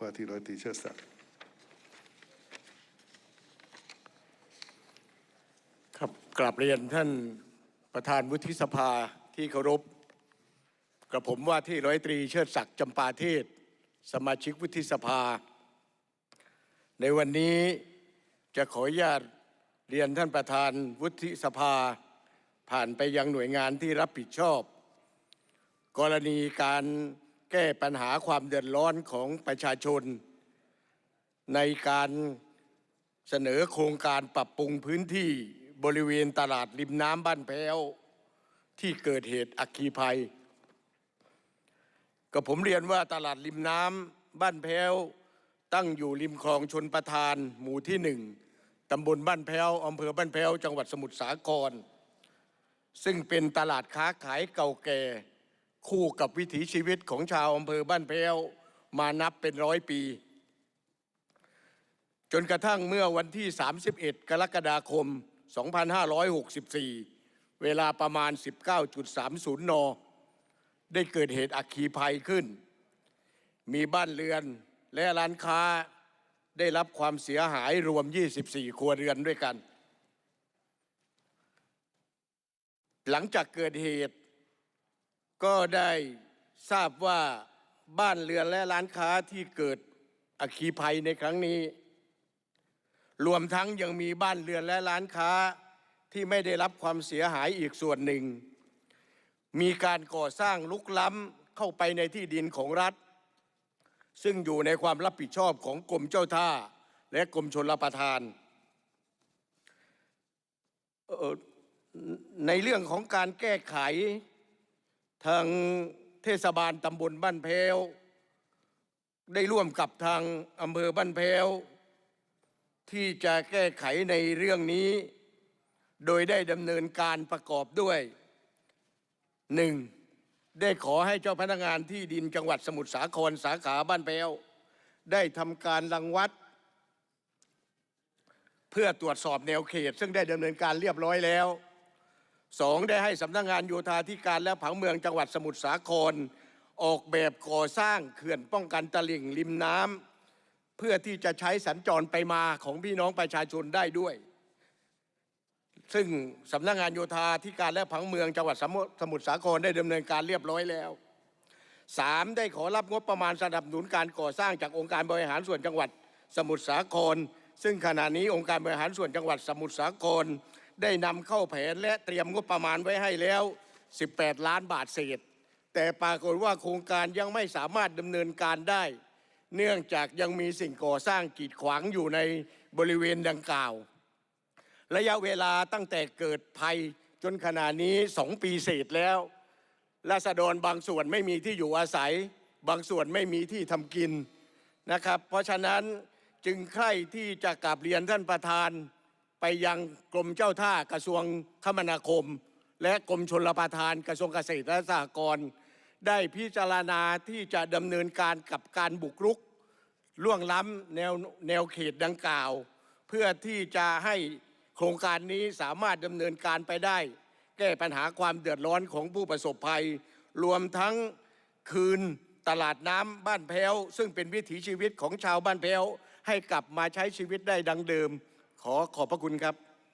ว่าที่ร้อยตรีเชิดศักดิ์ครับกราบเรียนท่านประธานวุฒิสภาที่เคารพกระผมว่าที่ร้อยตรีเชิดศักดิ์จำปาเทศ สมาชิกวุฒิสภา ในวันนี้จะขออนุญาตเรียนท่านประธานวุฒิสภา ผ่านไปยังหน่วยงานที่รับผิดชอบ กรณีการ แก้ปัญหาความเดือดร้อนของประชาชน ในการเสนอโครงการปรับปรุงพื้นที่บริเวณตลาดริมน้ำบ้านแพ้ว ที่เกิดเหตุอัคคีภัยกับผมเรียนว่าตลาดริมน้ำบ้านแพ้ว ตั้งอยู่ริมคลองชนประทาน หมู่ที่หนึ่งตำบลบ้านแพ้วอำเภอบ้านแพ้ว จังหวัดสมุทรสาคร ซึ่งเป็นตลาดค้าขายเก่าแก่ คู่กับวิถีชีวิตของชาวอำเภอบ้านแพ้วมานับเป็นร้อยปี จนกระทั่งเมื่อวันที่ 31 กรกฎาคม 2564 เวลาประมาณ 19.30 น ได้เกิดเหตุอัคคีภัยขึ้น มีบ้านเรือนและร้านค้าได้รับความเสียหายรวม 24 ครัวเรือนด้วยกัน หลังจากเกิดเหตุ ก็ได้ทราบว่าบ้านเรือนและร้านค้าที่เกิดอคีภัยในครั้งนี้ รวมทั้งยังมีบ้านเรือนและร้านค้าที่ไม่ได้รับความเสียหายอีกส่วนหนึ่ง มีการก่อสร้างลุกล้ำเข้าไปในที่ดินของรัฐ ซึ่งอยู่ในความรับผิดชอบของกรมเจ้าท่า และกรมชลประทาน ในเรื่องของการแก้ไข ทางเทศบาลตำบลบ้านแพ้ว ได้ร่วมกับทางอำเภอบ้านแพ้ว ที่จะแก้ไขในเรื่องนี้ โดยได้ดำเนินการประกอบด้วยหนึ่งได้ขอให้เจ้าพนักงานที่ดินจังหวัดสมุทรสาครสาขาบ้านแพ้ว ได้ทำการรังวัด เพื่อตรวจสอบแนวเขต ซึ่งได้ดำเนินการเรียบร้อยแล้ว สองได้ให้สำนักงานโยธาธิการและผังเมืองจังหวัดสมุทรสาคร ออกแบบก่อสร้างเขื่อนป้องกันตลิ่งริมน้ำเพื่อที่จะใช้สัญจรไปมาของพี่น้องประชาชนได้ด้วย ซึ่งสำนักงานโยธาธิการและผังเมืองจังหวัดสมุสมุทรสาครได้ดำเนินการเรียบร้อยแล้วสามได้ขอรับงบประมาณสนับสนุนการก่อสร้างจากองค์การบริหารส่วนจังหวัดสมุทรสาคร ซึ่งขณะนี้องค์การบริหารส่วนจังหวัดสมุทรสาคร ได้นำเข้าแผนและเตรียมงบประมาณไว้ให้แล้ว 18 ล้านบาทเศษ แต่ปรากฏว่าโครงการยังไม่สามารถดำเนินการได้ เนื่องจากยังมีสิ่งก่อสร้างกีดขวางอยู่ในบริเวณดังกล่าว ระยะเวลาตั้งแต่เกิดภัยจนขณะนี้สองปีเศษแล้วราษฎรบางส่วนไม่มีที่อยู่อาศัย บางส่วนไม่มีที่ทำกินนะครับ เพราะฉะนั้นจึงใคร่ที่จะกราบเรียนท่านประธาน ไปยังกรมเจ้าท่ากระทรวงคมนาคม และกรมชลประทานกระทรวงเกษตรและสหกรณ์ได้พิจารณาที่จะดำเนินการกับการบุกรุกล่วงล้ำแนวแนวเขตดังกล่าว เพื่อที่จะให้โครงการนี้สามารถดำเนินการไปได้ แก้ปัญหาความเดือดร้อนของผู้ประสบภัย รวมทั้งคืนตลาดน้ำบ้านแพ้ว ซึ่งเป็นวิถีชีวิตของชาวบ้านแพ้ว ให้กลับมาใช้ชีวิตได้ดังเดิม ขอขอบพระคุณครับ